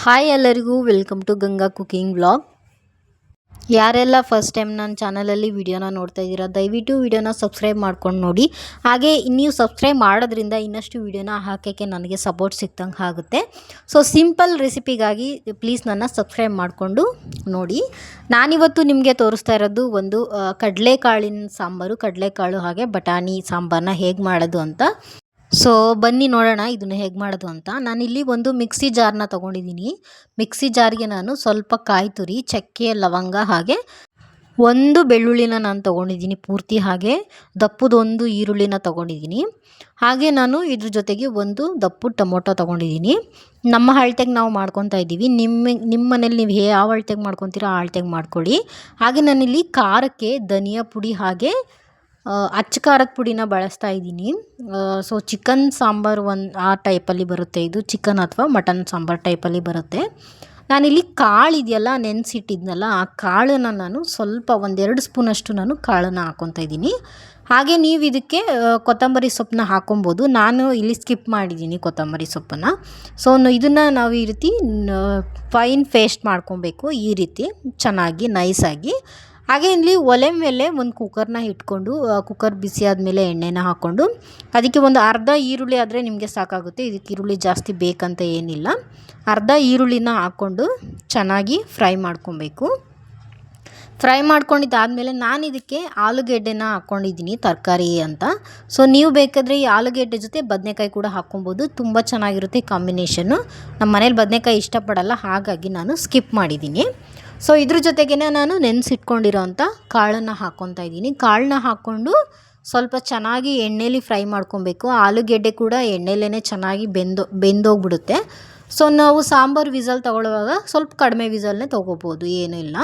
Hi ಎಲ್ಲರಿಗೂ welcome to Ganga cooking vlog ಯಾರೆಲ್ಲ first time ನನ್ನ ಚಾನಲಲ್ಲಿ ವಿಡಿಯೋನ ನೋಡ್ತಾ ಇದ್ದೀರಾ, ದಯವಿಟ್ಟು ವಿಡಿಯೋನ ಸಬ್ಸ್ಕ್ರೈಬ್ ಮಾಡ್ಕೊಂಡು ನೋಡಿ. ಹಾಗೆ ನೀವು ಸಬ್ಸ್ಕ್ರೈಬ್ ಮಾಡೋದ್ರಿಂದ ಇನ್ನಷ್ಟು ವಿಡಿಯೋನ ಹಾಕೋಕ್ಕೆ ನನಗೆ ಸಪೋರ್ಟ್ ಸಿಕ್ತಂಗೆ ಆಗುತ್ತೆ. ಸೊ ಸಿಂಪಲ್ ರೆಸಿಪಿಗಾಗಿ ಪ್ಲೀಸ್ ನನ್ನ ಸಬ್ಸ್ಕ್ರೈಬ್ ಮಾಡಿಕೊಂಡು ನೋಡಿ. ನಾನಿವತ್ತು ನಿಮಗೆ ತೋರಿಸ್ತಾ ಇರೋದು ಒಂದು ಕಡಲೆಕಾಳಿನ ಸಾಂಬಾರು, ಕಡಲೆಕಾಳು ಹಾಗೆ ಬಟಾಣಿ ಸಾಂಬಾರನ್ನ ಹೇಗೆ ಮಾಡೋದು ಅಂತ. ಸೊ ಬನ್ನಿ ನೋಡೋಣ ಇದನ್ನು ಹೇಗೆ ಮಾಡೋದು ಅಂತ. ನಾನಿಲ್ಲಿ ಒಂದು ಮಿಕ್ಸಿ ಜಾರ್ನ ತೊಗೊಂಡಿದ್ದೀನಿ ಮಿಕ್ಸಿ ಜಾರ್ಗೆ ನಾನು ಸ್ವಲ್ಪ ಕಾಯಿ ತುರಿ, ಚಕ್ಕೆ, ಲವಂಗ ಹಾಗೆ ಒಂದು ಬೆಳ್ಳುಳ್ಳಿನ ನಾನು ತೊಗೊಂಡಿದ್ದೀನಿ ಪೂರ್ತಿ ಹಾಗೆ. ದಪ್ಪದೊಂದು ಈರುಳ್ಳಿನ ತೊಗೊಂಡಿದ್ದೀನಿ ಹಾಗೆ ನಾನು ಇದ್ರ ಜೊತೆಗೆ ಒಂದು ದಪ್ಪು ಟೊಮೊಟೊ ತೊಗೊಂಡಿದ್ದೀನಿ ನಮ್ಮ ಅಳ್ತೆಗೆ ನಾವು ಮಾಡ್ಕೊತಾ ಇದ್ದೀವಿ. ನಿಮ್ಮ ನಿಮ್ಮ ಮನೇಲಿ ನೀವು ಯಾವ ಅಳ್ತೆಗೆ ಮಾಡ್ಕೊತೀರೋ ಆ ಅಳ್ತೆಗೆ ಮಾಡ್ಕೊಳ್ಳಿ. ಹಾಗೆ ನಾನಿಲ್ಲಿ ಖಾರಕ್ಕೆ ಧನಿಯಾ ಪುಡಿ ಹಾಗೆ ಅಚ್ಚ ಖಾರದ ಪುಡಿನ ಬಳಸ್ತಾ ಇದ್ದೀನಿ. ಸೊ ಚಿಕನ್ ಸಾಂಬಾರು ಒಂದು, ಆ ಟೈಪಲ್ಲಿ ಬರುತ್ತೆ ಇದು. ಚಿಕನ್ ಅಥವಾ ಮಟನ್ ಸಾಂಬಾರು ಟೈಪಲ್ಲಿ ಬರುತ್ತೆ. ನಾನಿಲ್ಲಿ ಕಾಳು ಇದೆಯಲ್ಲ, ನೆನೆಸಿಟ್ಟಿದ್ನಲ್ಲ, ಆ ಕಾಳನ್ನು ನಾನು ಸ್ವಲ್ಪ ಒಂದೆರಡು ಸ್ಪೂನಷ್ಟು ನಾನು ಕಾಳನ್ನು ಹಾಕ್ಕೊತಾ ಇದ್ದೀನಿ. ಹಾಗೆ ನೀವು ಇದಕ್ಕೆ ಕೊತ್ತಂಬರಿ ಸೊಪ್ಪನ್ನ ಹಾಕೊಬೋದು. ನಾನು ಇಲ್ಲಿ ಸ್ಕಿಪ್ ಮಾಡಿದ್ದೀನಿ ಕೊತ್ತಂಬರಿ ಸೊಪ್ಪನ್ನು. ಸೊ ಇದನ್ನು ನಾವು ಈ ರೀತಿ ಫೈನ್ ಫೇಸ್ಟ್ ಮಾಡ್ಕೊಬೇಕು ಈ ರೀತಿ. ಚೆನ್ನಾಗಿ ನೈಸಾಗಿ ಹಾಗೆ ಇಲ್ಲಿ ಒಲೆ ಮೇಲೆ ಒಂದು ಕುಕ್ಕರ್ನ ಇಟ್ಕೊಂಡು ಕುಕ್ಕರ್ ಬಿಸಿ ಆದಮೇಲೆ ಎಣ್ಣೆನ ಹಾಕ್ಕೊಂಡು ಅದಕ್ಕೆ ಒಂದು ಅರ್ಧ ಈರುಳ್ಳಿ ಆದರೆ ನಿಮಗೆ ಸಾಕಾಗುತ್ತೆ. ಇದಕ್ಕೆ ಈರುಳ್ಳಿ ಜಾಸ್ತಿ ಬೇಕಂತ ಏನಿಲ್ಲ. ಅರ್ಧ ಈರುಳ್ಳಿನ ಹಾಕ್ಕೊಂಡು ಚೆನ್ನಾಗಿ ಫ್ರೈ ಮಾಡ್ಕೊಬೇಕು. ಫ್ರೈ ಮಾಡ್ಕೊಂಡಿದ್ದಾದಮೇಲೆ ನಾನು ಇದಕ್ಕೆ ಆಲೂಗೆಡ್ಡೆನ ಹಾಕ್ಕೊಂಡಿದ್ದೀನಿ ತರಕಾರಿ ಅಂತ. ಸೊ, ನೀವು ಬೇಕಾದರೆ ಈ ಆಲೂಗೆಡ್ಡೆ ಜೊತೆ ಬದನೆಕಾಯಿ ಕೂಡ ಹಾಕ್ಕೊಬೋದು. ತುಂಬ ಚೆನ್ನಾಗಿರುತ್ತೆ ಕಾಂಬಿನೇಷನ್ನು. ನಮ್ಮ ಮನೇಲಿ ಬದನೆಕಾಯಿ ಇಷ್ಟಪಡಲ್ಲ, ಹಾಗಾಗಿ ನಾನು ಸ್ಕಿಪ್ ಮಾಡಿದ್ದೀನಿ. ಸೊ ಇದ್ರ ಜೊತೆಗೇ ನಾನು ನೆನೆಸಿಟ್ಕೊಂಡಿರೋ ಅಂಥ ಕಾಳನ್ನು ಹಾಕ್ಕೊತಾ ಇದ್ದೀನಿ. ಕಾಳನ್ನ ಹಾಕ್ಕೊಂಡು ಸ್ವಲ್ಪ ಚೆನ್ನಾಗಿ ಎಣ್ಣೆಲಿ ಫ್ರೈ ಮಾಡ್ಕೊಬೇಕು. ಆಲೂಗೆಡ್ಡೆ ಕೂಡ ಎಣ್ಣೆಲೇ ಚೆನ್ನಾಗಿ ಬೆಂದು, ಬೆಂದೋಗ್ಬಿಡುತ್ತೆ. ಸೊ ನಾವು ಸಾಂಬಾರು ವಿಸಲ್ ತಗೊಳ್ಳುವಾಗ ಸ್ವಲ್ಪ ಕಡಿಮೆ ವಿಸಲ್ನೇ ತೊಗೋಬೋದು, ಏನೂ ಇಲ್ಲ.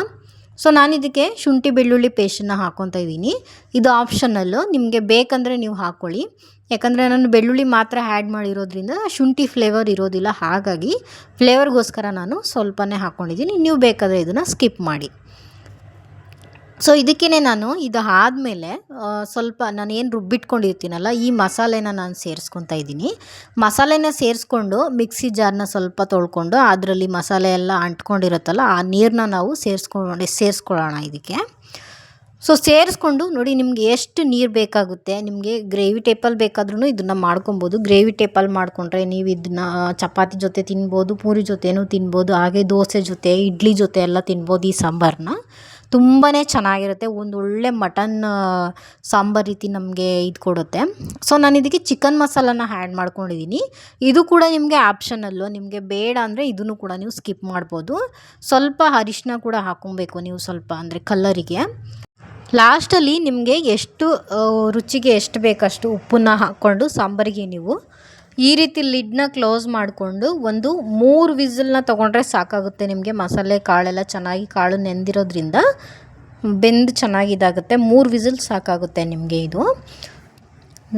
ಸೊ ನಾನು ಇದಕ್ಕೆ ಶುಂಠಿ ಬೆಳ್ಳುಳ್ಳಿ ಪೇಸ್ಟನ್ನು ಹಾಕ್ಕೊತಾ ಇದ್ದೀನಿ. ಇದು ಆಪ್ಷನಲ್ಲು ನಿಮಗೆ ಬೇಕಂದರೆ ನೀವು ಹಾಕ್ಕೊಳ್ಳಿ ಯಾಕಂದರೆ ನಾನು ಬೆಳ್ಳುಳ್ಳಿ ಮಾತ್ರ ಆ್ಯಡ್ ಮಾಡಿರೋದ್ರಿಂದ ಶುಂಠಿ ಫ್ಲೇವರ್ ಇರೋದಿಲ್ಲ. ಹಾಗಾಗಿ ಫ್ಲೇವರ್ಗೋಸ್ಕರ ನಾನು ಸ್ವಲ್ಪನೇ ಹಾಕ್ಕೊಂಡಿದ್ದೀನಿ ನೀವು ಬೇಕಾದರೆ ಇದನ್ನು ಸ್ಕಿಪ್ ಮಾಡಿ. ಸೊ ಇದಕ್ಕೇ ನಾನು ಇದು ಆದಮೇಲೆ ಸ್ವಲ್ಪ ನಾನು ಏನು ರುಬ್ಬಿಟ್ಕೊಂಡಿರ್ತೀನಲ್ಲ, ಈ ಮಸಾಲೆನ ನಾನು ಸೇರಿಸ್ಕೊತಾ ಇದ್ದೀನಿ. ಮಸಾಲೆನ ಸೇರಿಸ್ಕೊಂಡು ಮಿಕ್ಸಿ ಜಾರ್ನ ಸ್ವಲ್ಪ ತೊಳ್ಕೊಂಡು ಅದರಲ್ಲಿ ಮಸಾಲೆ ಎಲ್ಲ ಅಂಟ್ಕೊಂಡಿರುತ್ತಲ್ಲ, ಆ ನೀರನ್ನ ನಾವು ಸೇರಿಸ್ಕೊಂಡು ಸೇರಿಸ್ಕೊಳ್ಳೋಣ ಇದಕ್ಕೆ. ಸೊ ಸೇರಿಸ್ಕೊಂಡು ನೋಡಿ ನಿಮ್ಗೆ ಎಷ್ಟು ನೀರು ಬೇಕಾಗುತ್ತೆ, ನಿಮಗೆ ಗ್ರೇವಿ ಟೇಪಲ್ಲಿ ಬೇಕಾದ್ರೂ ಇದನ್ನು ಮಾಡ್ಕೊಬೋದು. ಗ್ರೇವಿ ಟೇಪಲ್ಲಿ ಮಾಡಿಕೊಂಡ್ರೆ ನೀವು ಇದನ್ನ, ಚಪಾತಿ ಜೊತೆ ತಿನ್ಬೋದು, ಪೂರಿ ಜೊತೆನೂ ತಿನ್ಬೋದು, ಹಾಗೆ ದೋಸೆ ಜೊತೆ, ಇಡ್ಲಿ ಜೊತೆ ಎಲ್ಲ ತಿನ್ಬೋದು ಈ ಸಾಂಬಾರನ್ನ ತುಂಬಾ ಚೆನ್ನಾಗಿರುತ್ತೆ. ಒಂದು ಒಳ್ಳೆ ಮಟನ್ ಸಾಂಬಾರು ರೀತಿ ನಮಗೆ ಇದು ಕೊಡುತ್ತೆ. ಸೊ ನಾನು ಇದಕ್ಕೆ ಚಿಕನ್ ಮಸಾಲಾನ ಆ್ಯಡ್ ಮಾಡ್ಕೊಂಡಿದ್ದೀನಿ ಇದು ಕೂಡ ನಿಮಗೆ ಆಪ್ಷನಲ್ಲು ನಿಮಗೆ ಬೇಡ ಅಂದರೆ ಇದನ್ನು ಕೂಡ ನೀವು ಸ್ಕಿಪ್ ಮಾಡ್ಬೋದು. ಸ್ವಲ್ಪ ಅರಿಶಿನ ಕೂಡ ಹಾಕೊಬೇಕು ನೀವು ಸ್ವಲ್ಪ ಅಂದರೆ ಕಲ್ಲರಿಗೆ ಲಾಸ್ಟಲ್ಲಿ ನಿಮಗೆ ಎಷ್ಟು ರುಚಿಗೆ ಎಷ್ಟು ಬೇಕಷ್ಟು ಉಪ್ಪನ್ನ ಹಾಕ್ಕೊಂಡು ಸಾಂಬಾರಿಗೆ ನೀವು ಈ ರೀತಿ ಲಿಡ್ನ ಕ್ಲೋಸ್ ಮಾಡಿಕೊಂಡು ಒಂದು ಮೂರು ವಿಸಿಲ್ನ ತೊಗೊಂಡ್ರೆ ಸಾಕಾಗುತ್ತೆ ನಿಮಗೆ. ಮಸಾಲೆ ಕಾಳೆಲ್ಲ ಚೆನ್ನಾಗಿ ಕಾಳು ನೆಂದಿರೋದ್ರಿಂದ ಬೆಂದು ಚೆನ್ನಾಗಿದಾಗುತ್ತೆ ಮೂರು ವಿಸಿಲ್ ಸಾಕಾಗುತ್ತೆ ನಿಮಗೆ ಇದು.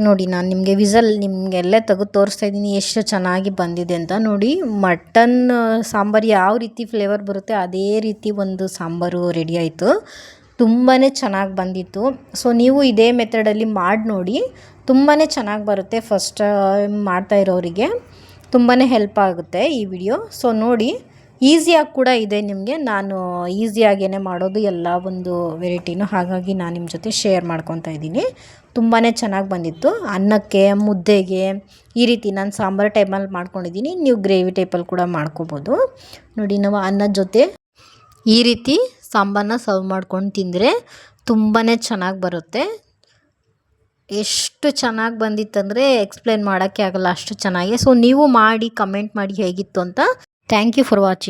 ನೋಡಿ, ನಾನು ನಿಮಗೆ ವಿಸಲ್ ನಿಮಗೆಲ್ಲೇ ತೆಗೆದು ತೋರಿಸ್ತಾ ಇದ್ದೀನಿ. ಎಷ್ಟು ಚೆನ್ನಾಗಿ ಬಂದಿದೆ ಅಂತ. ನೋಡಿ, ಮಟನ್, ಸಾಂಬಾರು ಯಾವ ರೀತಿ ಫ್ಲೇವರ್ ಬರುತ್ತೆ, ಅದೇ ರೀತಿ ಒಂದು ಸಾಂಬಾರು ರೆಡಿ ಆಯಿತು. ತುಂಬಾ ಚೆನ್ನಾಗಿ ಬಂದಿತ್ತು. ಸೊ ನೀವು ಇದೇ ಮೆಥಡಲ್ಲಿ ಮಾಡಿ ನೋಡಿ ತುಂಬಾ ಚೆನ್ನಾಗಿ ಬರುತ್ತೆ ಫಸ್ಟ್ ಮಾಡ್ತಾ ಇರೋರಿಗೆ. ತುಂಬಾ ಹೆಲ್ಪ್ ಆಗುತ್ತೆ ಈ ವಿಡಿಯೋ ಸೊ ನೋಡಿ ಈಸಿಯಾಗಿ ಕೂಡ ಇದೆ ನಿಮಗೆ. ನಾನು ಈಸಿಯಾಗೇ ಮಾಡೋದು ಎಲ್ಲ ಒಂದು ವೆರೈಟಿನೂ ಹಾಗಾಗಿ ನಾನು ನಿಮ್ಮ ಜೊತೆ ಶೇರ್ ಮಾಡ್ಕೊತಾ ಇದ್ದೀನಿ. ತುಂಬಾ ಚೆನ್ನಾಗಿ ಬಂದಿತ್ತು. ಅನ್ನಕ್ಕೆ, ಮುದ್ದೆಗೆ, ಈ ರೀತಿ ನಾನು ಸಾಂಬಾರು ಟೈಪಲ್ಲಿ ಮಾಡ್ಕೊಂಡಿದ್ದೀನಿ. ನೀವು ಗ್ರೇವಿ ಟೈಪಲ್ಲಿ ಕೂಡ ಮಾಡ್ಕೋಬೋದು. ನೋಡಿ, ನಾವು ಅನ್ನದ ಜೊತೆ ಈ ರೀತಿ ಸಾಂಬಾರನ್ನ ಸರ್ವ್ ಮಾಡ್ಕೊಂಡು ತಿಂದರೆ ತುಂಬಾ ಚೆನ್ನಾಗಿ ಬರುತ್ತೆ. ಎಷ್ಟು ಚೆನ್ನಾಗಿ ಬಂದಿತ್ತಂದರೆ ಎಕ್ಸ್ಪ್ಲೇನ್ ಮಾಡೋಕ್ಕೆ ಆಗಲ್ಲ ಅಷ್ಟು ಚೆನ್ನಾಗಿ. ಸೊ ನೀವು ಮಾಡಿ ಕಮೆಂಟ್ ಮಾಡಿ ಹೇಗಿತ್ತು ಅಂತ ಥ್ಯಾಂಕ್ ಯು ಫಾರ್ ವಾಚಿಂಗ್